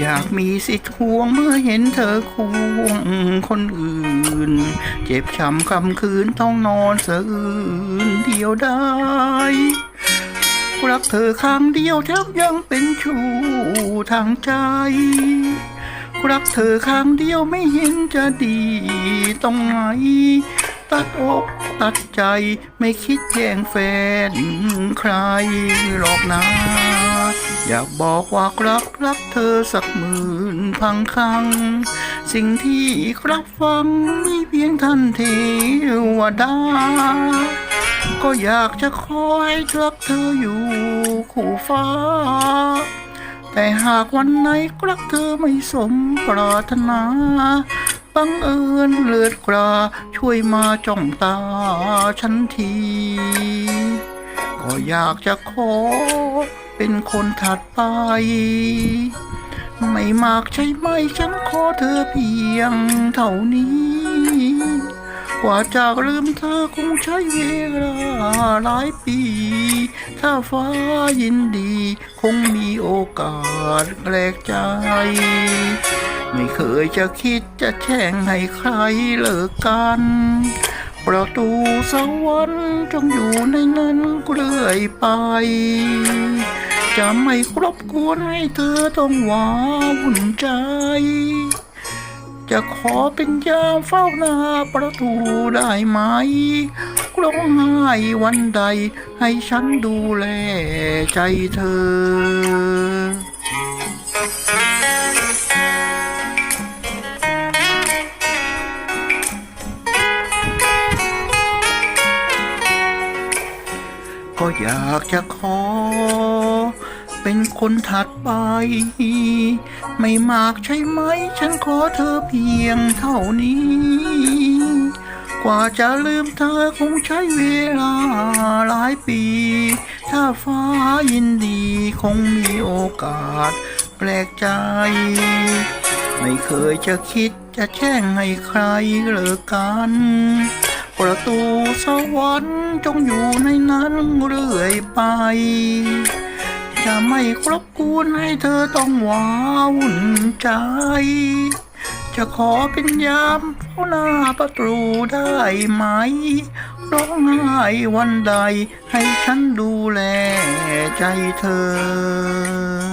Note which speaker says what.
Speaker 1: อยากมีสิทธิ์ห่วงเมื่อเห็นเธอควงคนอื่น เจ็บช้ำคำคืนต้องนอนเสะอื้นเดียวได้รักเธอข้งเดียวแทบยังเป็นชู้ทางใจ รักเธอข้งเดียวไม่เห็นจะดีตรงไหนตัดอกตัดใจไม่คิดแย่งแฟนใครหรอกนะ อยากบอกว่ารักรักเธอสักหมื่นพังครั้ง สิ่งที่รับฟังมีเพียงท่านเทวดา ก็อยากจะคอยรักเธออยู่คู่ฟ้า แต่หากวันไหนรักเธอไม่สมปรารถนาบังเอิญเลือดกราช่วยมาจ้องตาฉันที ก็อยากจะขอเป็นคนถัดไป ไม่มากใช่ไหมฉันขอเธอเพียงเท่านี้ กว่าจากลืมเธอคงใช้เวลาหลายปี ถ้าฟ้ายินดี คงมีโอกาสแปลกใจ ไม่เคยจะคิดจะแช่งให้ใครเลิกกัน ประตูสวรรค์จงอยู่ในนั้นเรื่อยไป จะไม่ครบกวนให้เธอต้องหวาวุ่นใจ จะขอเป็นยามเฝ้าหน้าประตูได้ไหมร้องไห้วันใด ให้ฉันดูแลใจเธอก็อยากจะขอ เป็นคนถัดไป ไม่มากใช่ไหม ฉันขอเธอเพียงเท่านี้ กว่าจะลืมเธอคงใช้เวลาหลายปี ถ้าฟ้ายินดีคงมีโอกาสแปลกใจ ไม่เคยจะคิดจะแช่งให้ใครเลิกกันประตูสวรรค์จงอยู่ในนั้นเรื่อยไป จะไม่ครบกวนให้เธอต้องหว้าวุ่นใจ จะขอเป็นยามเฝ้าหน้าประตูได้ไหม ร้องไห้วันใดให้ฉันดูแลใจเธอ